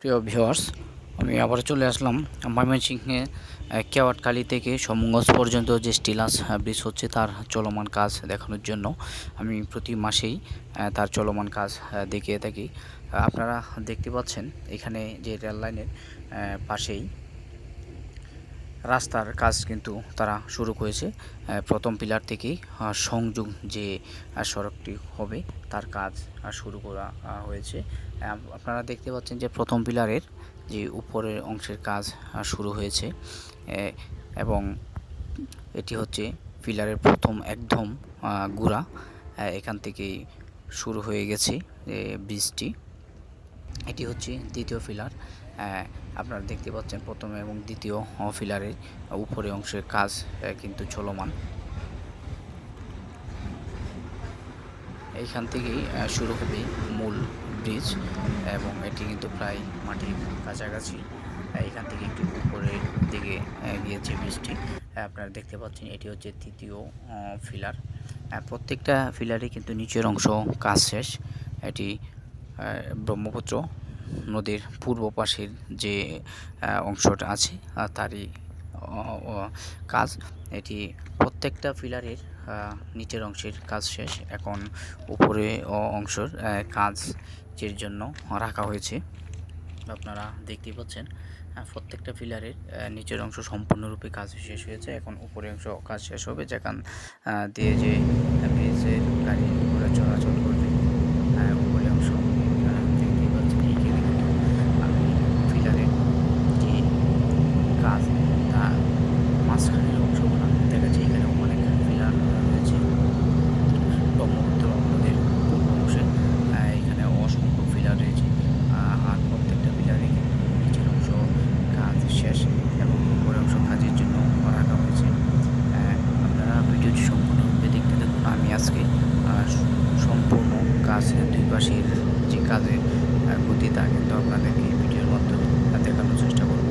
প্রিয় ভিউয়ার্স আমি আবার চলে আসলাম ময়মনসিংহে কেওয়াটকালি থেকে সমগঞ্জ পর্যন্ত যে স্টিলাস ব্রিজ হচ্ছে তার চলমান কাজ দেখানোর জন্য। আমি প্রতি মাসেই তার চলমান কাজ দেখিয়ে থাকি। আপনারা দেখতে পাচ্ছেন এখানে যে রেল লাইনের পাশেই রাস্তার কাজ কিন্তু তারা শুরু করেছে। প্রথম পিলার থেকেই সংযোগ যে সড়কটি হবে তার কাজ শুরু করা হয়েছে। আপনারা দেখতে পাচ্ছেন যে প্রথম পিলারের যে উপরের অংশের কাজ শুরু হয়েছে। এবং এটি হচ্ছে পিলারের প্রথম একদম গুড়া এখান থেকেই শুরু হয়ে গেছে এ, বীজটি এটি হচ্ছে দ্বিতীয় ফিলার আপনারা দেখতে পাচ্ছেন প্রথম এবং দ্বিতীয় ফিলারের উপরে অংশের কাজ কিন্তু চলমান। এইখান থেকেই শুরু হবে মূল ব্রিজ এবং এটি কিন্তু প্রায় মাটির কাছাকাছি। এখান থেকে একটু উপরের দিকে গিয়েছে ব্রিজটি। আপনারা দেখতে পাচ্ছেন এটি হচ্ছে তৃতীয় ফিলার। প্রত্যেকটা ফিলারে কিন্তু নিচের অংশ কাজ শেষ। এটি ব্রহ্মপুত্র নদীর পূর্ব পাশের যে অংশটা আছে তারই কাজ। এটি প্রত্যেকটা ফিলারের নিচের অংশের কাজ শেষ। এখন উপরে অংশের কাজের জন্য রাখা হয়েছে। আপনারা দেখতেই পাচ্ছেন প্রত্যেকটা ফিলারের নিচের অংশ সম্পূর্ণরূপে কাজ শেষ হয়েছে। এখন উপরের অংশ কাজ শেষ হবে, যেখান দিয়ে যে ব্রিজের গাড়ি ঘোড়া চলাচল করবে আহ, উপরের অংশ আহ, দেখতেই পাচ্ছেন এইখানে কিন্তু আমি ফিলারের যে কাজ তা মাঝখানের অংশগুলো দেখাচ্ছে এখানে অনেক ফিলার রয়েছে ব্রহ্মপুত্র নদীর পূর্ব অংশে আহ, এখানে অসংখ্য ফিলার রয়েছে আহ, আর প্রত্যেকটা ফিলারে কিন্তু নিচের অংশ কাজ শেষ এবং উপরের অংশ কাজের জন্য রাখা হয়েছে আহ, আপনারা ভিডিওটি সম্পূর্ণরূপে দেখতে দেখুন আমি আজকে আহ, স- সম্পূর্ণ কাজ দুই পাশের যে কাজের গতি তা কিন্তু আপনাদেরকে এই ভিডিওর মাধ্যমে দেখানোর চেষ্টা করব।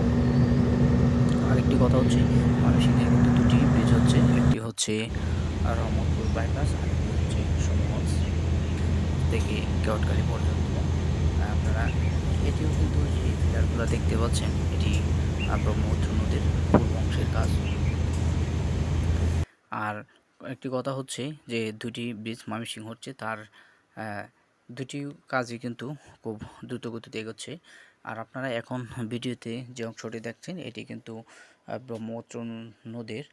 আরেকটি কথা হচ্ছে ময়মনসিংহে কিন্তু দুটি ব্রিজ হচ্ছে। একটি হচ্ছে রহমতপুর বাইপাস আরেকটি হচ্ছে সমগঞ্জ থেকে কেওটকালি পর্যন্ত। আপনারা এটিও কিন্তু যে ফিলারগুলো দেখতে পাচ্ছেন। এটি ব্রহ্মপুত্র নদীর পূর্ব অংশের কাজ। আর একটি কথা হচ্ছে যে দুটি ব্রিজ ময়মনসিংহ হচ্ছে, তার দুটি কাজই কিন্তু খুব দ্রুত গতিতে এগোচ্ছে। আর আপনারা এখন ভিডিওতে যে অংশটি দেখছেন, এটি কিন্তু ব্রহ্মপুত্র নদীর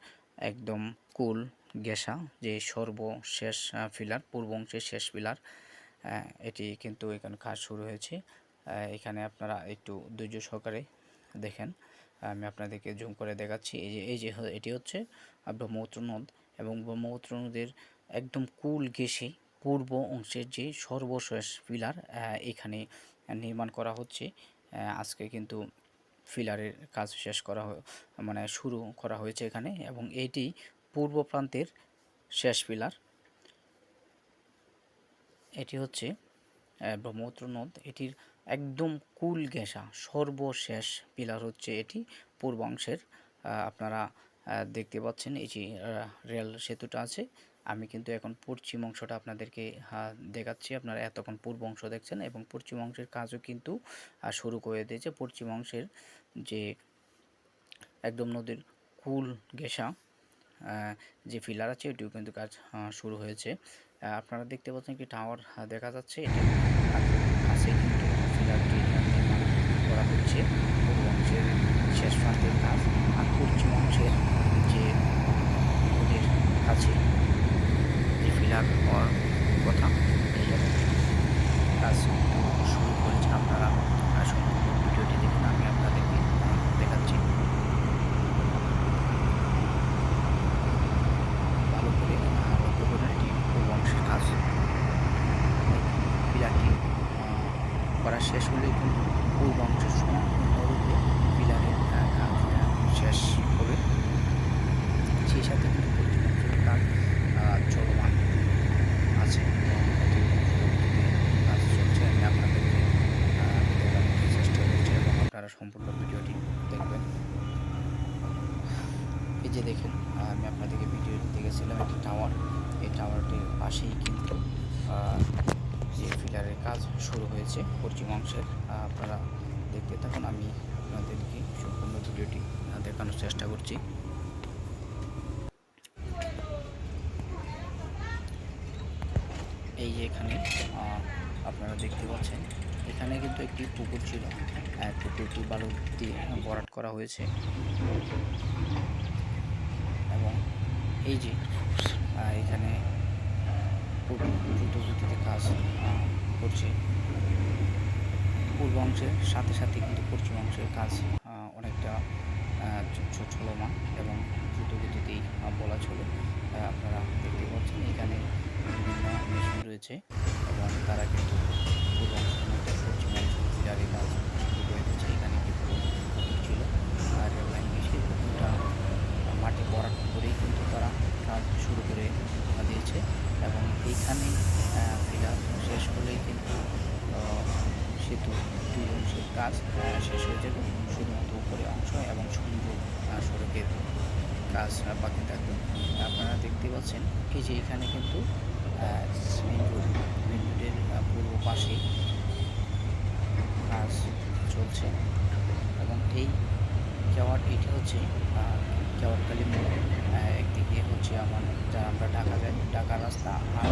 একদম কুল গেসা যে সর্বশেষ ফিলার, পূর্ব অংশের শেষ ফিলার এটি কিন্তু এখানে কাজ শুরু হয়েছে। এখানে আপনারা একটু ধৈর্য সহকারে দেখেন। আমি আপনাদেরকে জুম করে দেখাচ্ছি। এই যে এই যে এটি হচ্ছে ব্রহ্মপুত্র নদ। এবং ব্রহ্মপুত্র নদীর একদম কুল ঘেঁষে পূর্ব অংশের যে সর্বশেষ পিলার এখানে নির্মাণ করা হচ্ছে। আজকে কিন্তু ফিলারের কাজ শেষ করা মানে শুরু করা হয়েছে এখানে এবং এটি পূর্ব প্রান্তের শেষ পিলার এটি হচ্ছে ব্রহ্মপুত্র নদ এটির একদম কুল ঘেঁষা সর্বশেষ পিলার হচ্ছে এটি। পূর্বাংশের আপনারা দেখতে পাচ্ছেন এই যে রেল সেতুটা আছে। আমি কিন্তু এখন পশ্চিম অংশটা আপনাদেরকে দেখাচ্ছি। আপনারা এতক্ষণ পূর্ব অংশ দেখছেন এবং পশ্চিম অংশের কাজও কিন্তু শুরু করে দিয়েছে। পশ্চিম অংশের যে একদম নদীর কুল আহ, যে ফিলার আছে এটিও কিন্তু কাজ শুরু হয়েছে। আপনারা দেখতে পাচ্ছেন একটি টাওয়ার দেখা যাচ্ছে। এটি কাছে কিন্তু ফিলারটি করা হচ্ছে পূর্ব অংশের শেষ প্রান্তের কাজ আর পশ্চিম অংশের যে নদীর কাছে যে ফিলার হওয়ার কথা এই জায়গায় কাজ শুরু করেছে আপনারা আহ, সম্পূর্ণ ভিডিওটি দেখুন আমি আপনাদেরকে আহ, দেখাচ্ছি ভালো করে আহ, লক্ষ্য করে এটি পূর্ব অংশের কাজ পিলারটি আহ, করা শেষ হলে কিন্তু পূর্ব অংশের সম্পূর্ণরূপে পিলারের শেষ হবে। সেই সাথে কিন্তু পশ্চিম কাজ চলমান আছে। কাজ চলছে। আমি আপনাদেরকে চেষ্টা করছি এবং আপনারা সম্পূর্ণ ভিডিওটি দেখবেন। এই যে দেখেন, আমি আপনাদেরকে ভিডিও দেখেছিলাম, একটি টাওয়ার এই টাওয়ারটির পাশেই কিন্তু যে ফিলারের কাজ শুরু হয়েছে, পশ্চিম অংশের আপনারা দেখতে থাকুন, আমি আপনাদেরকে সম্পূর্ণ ভিডিওটি দেখানোর চেষ্টা করছি। এই যে এখানে আপনারা দেখতে পাচ্ছেন, এখানে কিন্তু একটি পুকুর ছিল। পুকুরটি বালু দিয়ে ভরাট করা হয়েছে। এবং এই যে এখানে দ্রুত গতিতে কাজ করছে পূর্ব অংশের সাথে সাথে কিন্তু পশ্চিম অংশের কাজ অনেকটা চলমান এবং দ্রুত গতিতেই বলা চলে। আপনারা দেখতে পাচ্ছেন এখানে বিভিন্ন মেশিন রয়েছে এবং তারা কিন্তু পূর্ব অংশের মধ্যে পশ্চিম অংশের কাজ শুরু করে দিয়েছে এখানে একটি পুরো পুকুর ছিল আর রেল লাইন সেই পুকুরটা মাটি ভরাট করেই কিন্তু তারা কাজ শুরু করে দিয়েছে এবং এইখানে ফিলার শেষ হলেই কিন্তু আহ, সেতু দুই অংশের কাজ আহ, শেষ হয়ে যাবে। শুধুমাত্র উপরে অংশ এবং আহ, সড়কের কাজ বাকি থাকবে। আপনারা দেখতে পাচ্ছেন এই যে এখানে কিন্তু মেন রোড মেন রোডের পূর্ব পাশেই কাজ চলছে এবং এই যাওয়ার এটি হচ্ছে কেওয়ারকালী মোড়। একদিকে হচ্ছে আমার যা আমরা ঢাকা যাই ঢাকার রাস্তা আর